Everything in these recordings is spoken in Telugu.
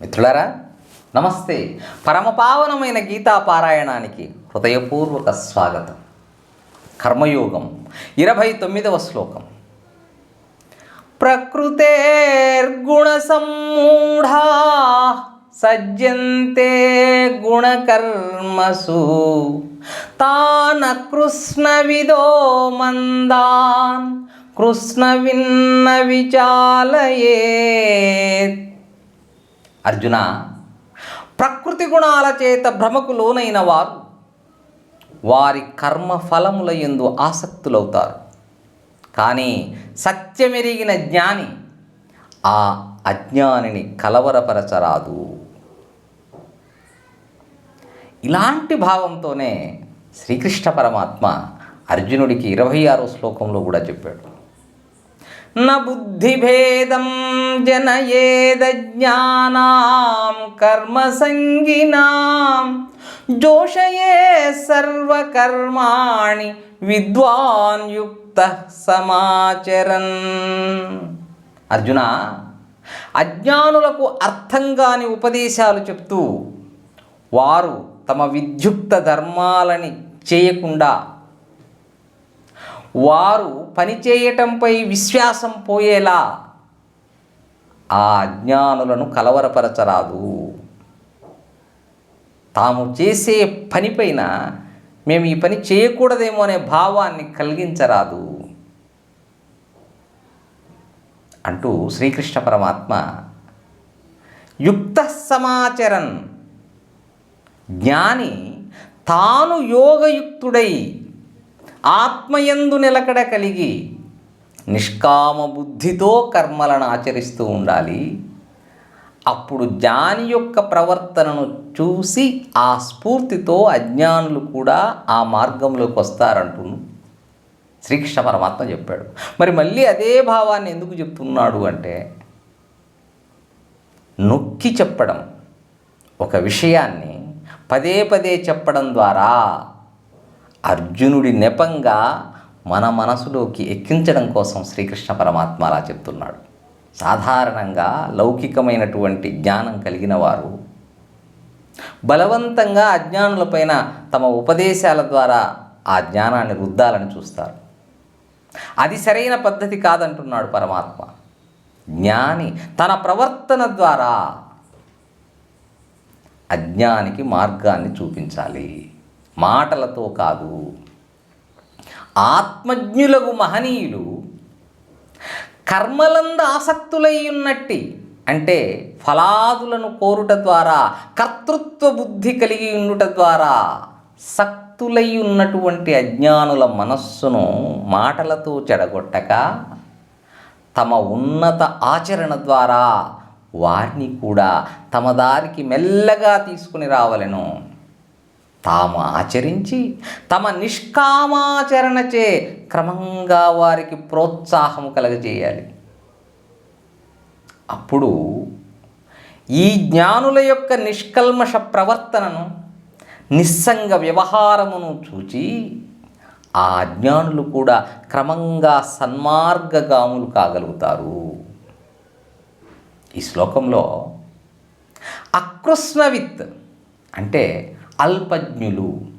మిత్రులారా నమస్తే. పరమపావనమైన గీతా పారాయణానికి హృదయపూర్వక స్వాగతం. కర్మయోగం ఇరవై తొమ్మిదవ శ్లోకం. ప్రకృతేర్గుణసమ్మూఢా సజ్జంతే గుణకర్మసు. తాన కృష్ణవిదో మందాన్ కృష్ణ విన్న విచాలయేత్ అర్జున ప్రకృతి గుణాల చేత భ్రమకు లోనైన వారు వారి కర్మ ఫలముల ఎందు ఆసక్తులవుతారు. కానీ సత్యమెరిగిన జ్ఞాని ఆ అజ్ఞానిని కలవరపరచరాదు. ఇలాంటి భావంతోనే శ్రీకృష్ణ పరమాత్మ అర్జునుడికి ఇరవై ఆరో శ్లోకంలో కూడా చెప్పాడు. న బుద్ధిభేదం జనయేదజ్ఞానాం కర్మసంగినాం జోషయే సర్వకర్మాణి విద్వాన్ యుక్త సమాచరన్. అర్జున అజ్ఞానులకు అర్థం కాని ఉపదేశాలు చెప్తూ వారు తమ విద్యుక్త ధర్మాలని చేయకుండా వారు పనిచేయటంపై విశ్వాసం పోయేలా ఆ అజ్ఞానులను కలవరపరచరాదు. తాము చేసే పనిపైన మేము ఈ పని చేయకూడదేమో అనే భావాన్ని కలిగించరాదు. అంటూ శ్రీకృష్ణ పరమాత్మ యుక్త సమాచరన్ జ్ఞాని తాను యోగయుక్తుడై ఆత్మయందు నిలకడ కలిగి నిష్కామ బుద్ధితో కర్మలను ఆచరిస్తూ ఉండాలి. అప్పుడు జ్ఞాని యొక్క ప్రవర్తనను చూసి ఆ స్ఫూర్తితో అజ్ఞానులు కూడా ఆ మార్గంలోకి వస్తారంటూ శ్రీకృష్ణ పరమాత్మ చెప్పాడు. మరి మళ్ళీ అదే భావాన్ని ఎందుకు చెప్తున్నాడు అంటే నొక్కి చెప్పడం ఒక విషయాన్ని పదే పదే చెప్పడం ద్వారా అర్జునుడి నెపంగా మన మనసులోకి ఎక్కించడం కోసం శ్రీకృష్ణ పరమాత్మ అలా చెప్తున్నాడు. సాధారణంగా లౌకికమైనటువంటి జ్ఞానం కలిగిన వారు బలవంతంగా అజ్ఞానులపైన తమ ఉపదేశాల ద్వారా ఆ జ్ఞానాన్ని రుద్దాలని చూస్తారు. అది సరైన పద్ధతి కాదంటున్నాడు పరమాత్మ. జ్ఞాని తన ప్రవర్తన ద్వారా అజ్ఞానికి మార్గాన్ని చూపించాలి. మాటలతో కాదు. ఆత్మజ్ఞులకు మహనీయులు కర్మలంద ఆసక్తులై ఉన్నట్టి అంటే ఫలాదులను కోరుట ద్వారా కర్తృత్వ బుద్ధి కలిగి ఉండుట ద్వారా సక్తులై ఉన్నటువంటి అజ్ఞానుల మనస్సును మాటలతో చెడగొట్టక తమ ఉన్నత ఆచరణ ద్వారా వారిని కూడా తమ దారికి మెల్లగా తీసుకుని రావలెను. తాము ఆచరించి తమ నిష్కామాచరణచే క్రమంగా వారికి ప్రోత్సాహం కలగజేయాలి. అప్పుడు ఈ జ్ఞానుల యొక్క నిష్కల్మష ప్రవర్తనను నిస్సంగ వ్యవహారమును చూచి ఆ అజ్ఞానులు కూడా క్రమంగా సన్మార్గగాములు కాగలుగుతారు. ఈ శ్లోకంలో అకృష్ణవిత్ అంటే అల్పజ్ఞులు.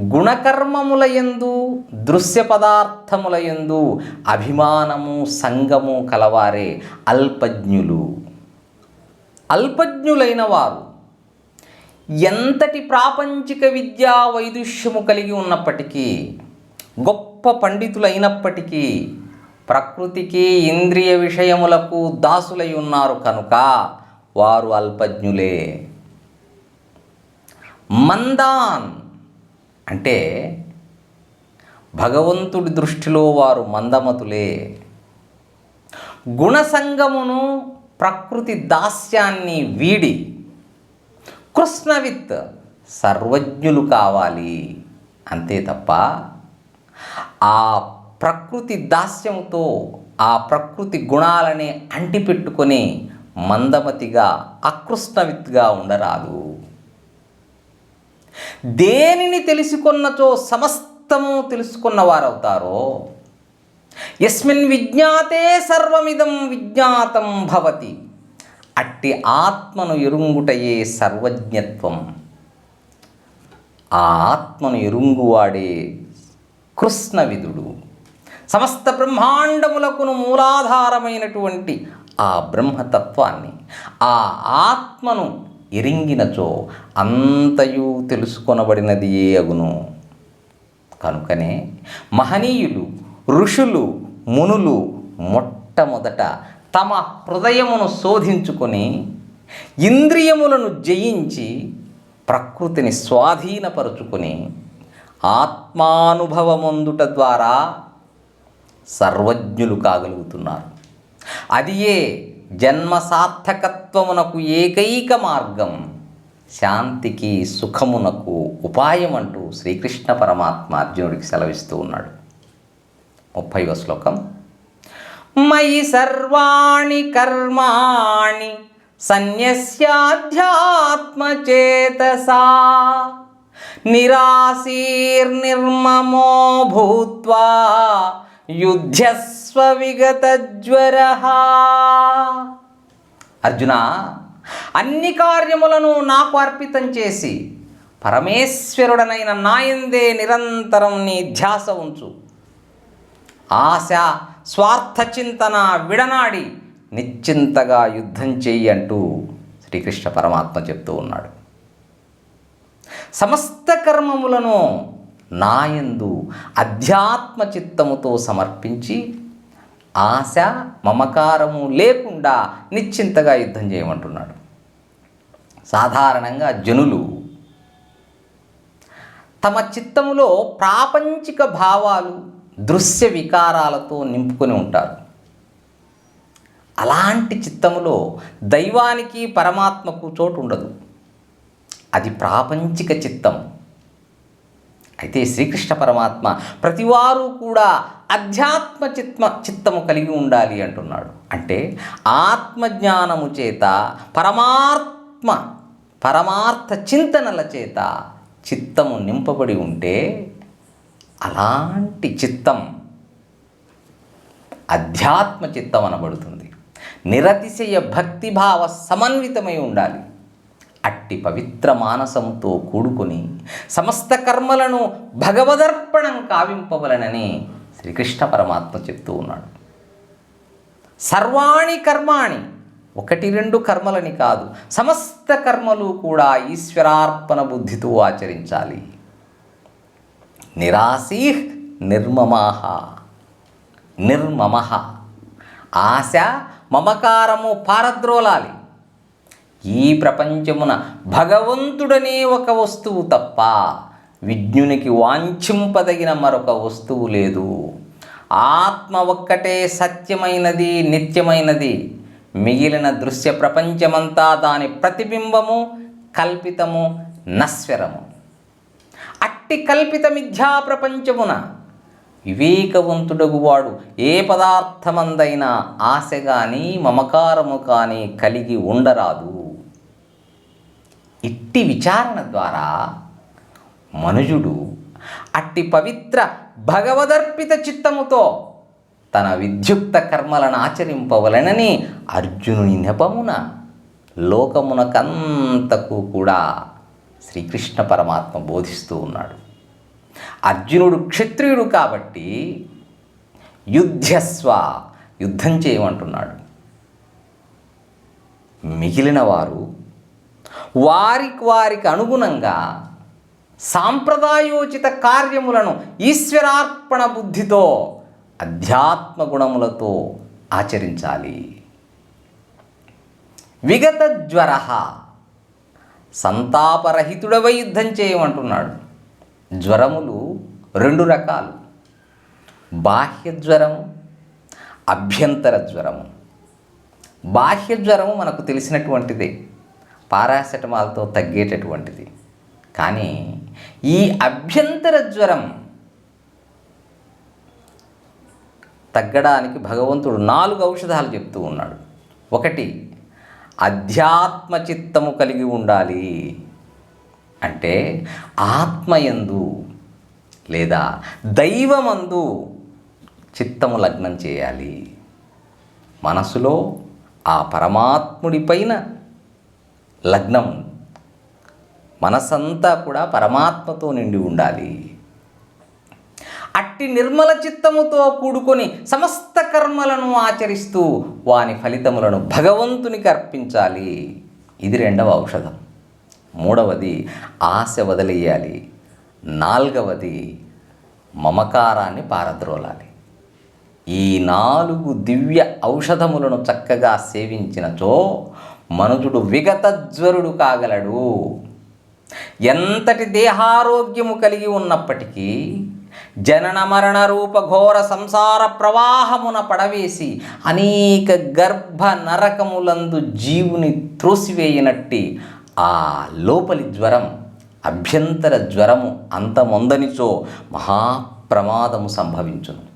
గుణకర్మముల యందు దృశ్య పదార్థముల యందు అభిమానము సంగము కలవారే అల్పజ్ఞులు. అల్పజ్ఞులైన వారు ఎంతటి ప్రాపంచిక విద్యా వైదుష్యము కలిగి ఉన్నప్పటికీ గొప్ప పండితులైనప్పటికీ ప్రకృతికి ఇంద్రియ విషయములకు దాసులై ఉన్నారు కనుక వారు అల్పజ్ఞులే. మందాన్. అంటే భగవంతుడి దృష్టిలో వారు మందమతులే. గుణసంగమును ప్రకృతి దాస్యాన్ని వీడి కృష్ణవిత్ సర్వజ్ఞులు కావాలి. అంతే తప్ప ఆ ప్రకృతి దాస్యంతో ఆ ప్రకృతి గుణాలని అంటిపెట్టుకొని మందమతిగా అకృష్ణవిత్గా ఉండరాదు. దేనిని తెలుసుకున్నచో సమస్తము తెలుసుకున్న వారవుతారో ఎస్మిన్ విజ్ఞాతే సర్వమిదం విజ్ఞాతం భవతి. అట్టి ఆత్మను ఎరుంగుటయే సర్వజ్ఞత్వం. ఆ ఆత్మను ఎరుంగువాడే కృష్ణవిధుడు సమస్త బ్రహ్మాండములకును మూలాధారమైనటువంటి ఆ బ్రహ్మతత్వాన్ని ఆ ఆత్మను ఎరింగినచో అంతయు తెలుసుకొనబడినది ఏ అగును? కనుకనే మహనీయులు ఋషులు మునులు మొట్టమొదట తమ హృదయమును శోధించుకొని ఇంద్రియములను జయించి ప్రకృతిని స్వాధీనపరుచుకొని ఆత్మానుభవముందుట ద్వారా సర్వజ్ఞులు కాగలుగుతున్నారు. అది ఏ జన్మ సార్థకత్వమునకు ఏకైక మార్గం శాంతికి సుఖమునకు ఉపాయం అంటూ శ్రీకృష్ణ పరమాత్మ అర్జునుడికి సెలవిస్తూ ఉన్నాడు. ముప్పైవ శ్లోకం. మయి సర్వాణి కర్మాణి సన్యస్యాధ్యాత్మచేతసా నిరాశీర్నిర్మమో భూత్వా యుద్ధస్ విగతజ్వర అర్జున అన్ని కార్యములను నాకు అర్పితం చేసి పరమేశ్వరుడనైన నాయందే నిరంతరం నీ ధ్యాస ఉంచు. ఆశ స్వార్థ చింతన విడనాడి నిశ్చింతగా యుద్ధం చెయ్యి అంటూ శ్రీకృష్ణ పరమాత్మ చెప్తూ ఉన్నాడు. సమస్త కర్మములను నాయందు అధ్యాత్మ చిత్తముతో సమర్పించి ఆశ మమకారము లేకుండా నిశ్చింతగా యుద్ధం చేయమంటున్నాడు. సాధారణంగా జనులు తమ చిత్తములో ప్రాపంచిక భావాలు దృశ్య వికారాలతో నింపుకొని ఉంటారు. అలాంటి చిత్తములో దైవానికి పరమాత్మకు చోటు ఉండదు. అది ప్రాపంచిక చిత్తం. అయితే శ్రీకృష్ణ పరమాత్మ ప్రతివారు కూడా అధ్యాత్మ చిత్మ చిత్తము కలిగి ఉండాలి అంటున్నాడు. అంటే ఆత్మజ్ఞానము చేత పరమాత్మ పరమార్థ చింతనల చేత చిత్తము నింపబడి ఉంటే అలాంటి చిత్తం అధ్యాత్మ చిత్తం అనబడుతుంది నిరతిశయ భక్తిభావ సమన్వితమై ఉండాలి. అట్టి పవిత్ర మానసంతో కూడుకుని సమస్త కర్మలను భగవదర్పణం కావింపవలనని శ్రీకృష్ణ పరమాత్మ చెప్తూ ఉన్నాడు. సర్వాణి కర్మాణి ఒకటి రెండు కర్మలని కాదు సమస్త కర్మలు కూడా ఈశ్వరార్పణ బుద్ధితో ఆచరించాలి. నిరాశీ నిర్మమాహ నిర్మమ ఆశ మమకారము పారద్రోలాలి. ఈ ప్రపంచమున భగవంతుడనే ఒక వస్తువు తప్ప విజ్ఞునికి వాంఛింపదగిన మరొక వస్తువు లేదు. ఆత్మ ఒక్కటే సత్యమైనది నిత్యమైనది. మిగిలిన దృశ్య ప్రపంచమంతా దాని ప్రతిబింబము కల్పితము నశ్వరము. అట్టి కల్పిత మిథ్యా ప్రపంచమున వివేకవంతుడగు వాడు ఏ పదార్థమందైనా ఆశ కానీ మమకారము కానీ కలిగి ఉండరాదు. ఇట్టి విచారణ ద్వారా మనుజుడు అట్టి పవిత్ర భగవదర్పిత చిత్తముతో తన విద్యుక్త కర్మలను ఆచరింపవలనని అర్జునుని నెపమున లోకమునకంతకు కూడా శ్రీకృష్ణ పరమాత్మ బోధిస్తూ ఉన్నాడు. అర్జునుడు క్షత్రియుడు కాబట్టి యుద్ధస్వ యుద్ధం చేయమంటున్నాడు. మిగిలిన వారు వారికి వారికి అనుగుణంగా సాంప్రదాయోచిత కార్యములను ఈశ్వరార్పణ బుద్ధితో అధ్యాత్మ గుణములతో ఆచరించాలి. విగత జ్వర సంతాపరహితుడవై యుద్ధం చేయమంటున్నాడు. జ్వరములు రెండు రకాలు. బాహ్య జ్వరము అభ్యంతర జ్వరము. బాహ్య జ్వరము మనకు తెలిసినటువంటిదే. పారాసెటమాల్తో తగ్గేటటువంటిది. కానీ ఈ అభ్యంతర జ్వరం తగ్గడానికి భగవంతుడు నాలుగు ఔషధాలు చెప్తూ ఉన్నాడు. ఒకటి అధ్యాత్మ చిత్తము కలిగి ఉండాలి. అంటే ఆత్మయందు లేదా దైవమందు చిత్తము లగ్నం చేయాలి. మనసులో ఆ పరమాత్ముడిపైన లగ్నం. మనసంతా కూడా పరమాత్మతో నిండి ఉండాలి. అట్టి నిర్మల చిత్తముతో కూడుకొని సమస్త కర్మలను ఆచరిస్తూ వాని ఫలితములను భగవంతునికి అర్పించాలి. ఇది రెండవ ఔషధం. మూడవది ఆశ వదిలేయాలి. నాలుగవది మమకారాన్ని పారద్రోలాలి. ఈ నాలుగు దివ్య ఔషధములను చక్కగా సేవించినచో మనుషుడు విగతజ్వరుడు కాగలడు. ఎంతటి దేహారోగ్యము కలిగి ఉన్నప్పటికీ జనన మరణ రూప ఘోర సంసార ప్రవాహమున పడవేసి అనేక గర్భ నరకములందు జీవుని త్రోసివేయనట్టి ఆ లోపలి జ్వరం అభ్యంతర జ్వరము అంతమొందనిచో మహాప్రమాదము సంభవించును.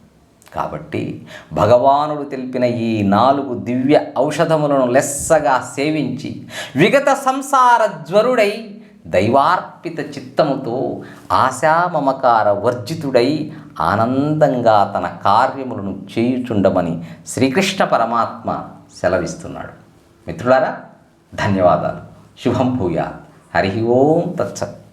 కాబట్టి భగవానుడు తెలిపిన ఈ నాలుగు దివ్య ఔషధములను లెస్సగా సేవించి విగత సంసార జ్వరుడై దైవార్పిత చిత్తముతో ఆశామమకార వర్జితుడై ఆనందంగా తన కార్యములను చేయుచుండమని శ్రీకృష్ణ పరమాత్మ సెలవిస్తున్నాడు. మిత్రులారా ధన్యవాదాలు. శుభం భూయా హరి ఓం తత్సత్.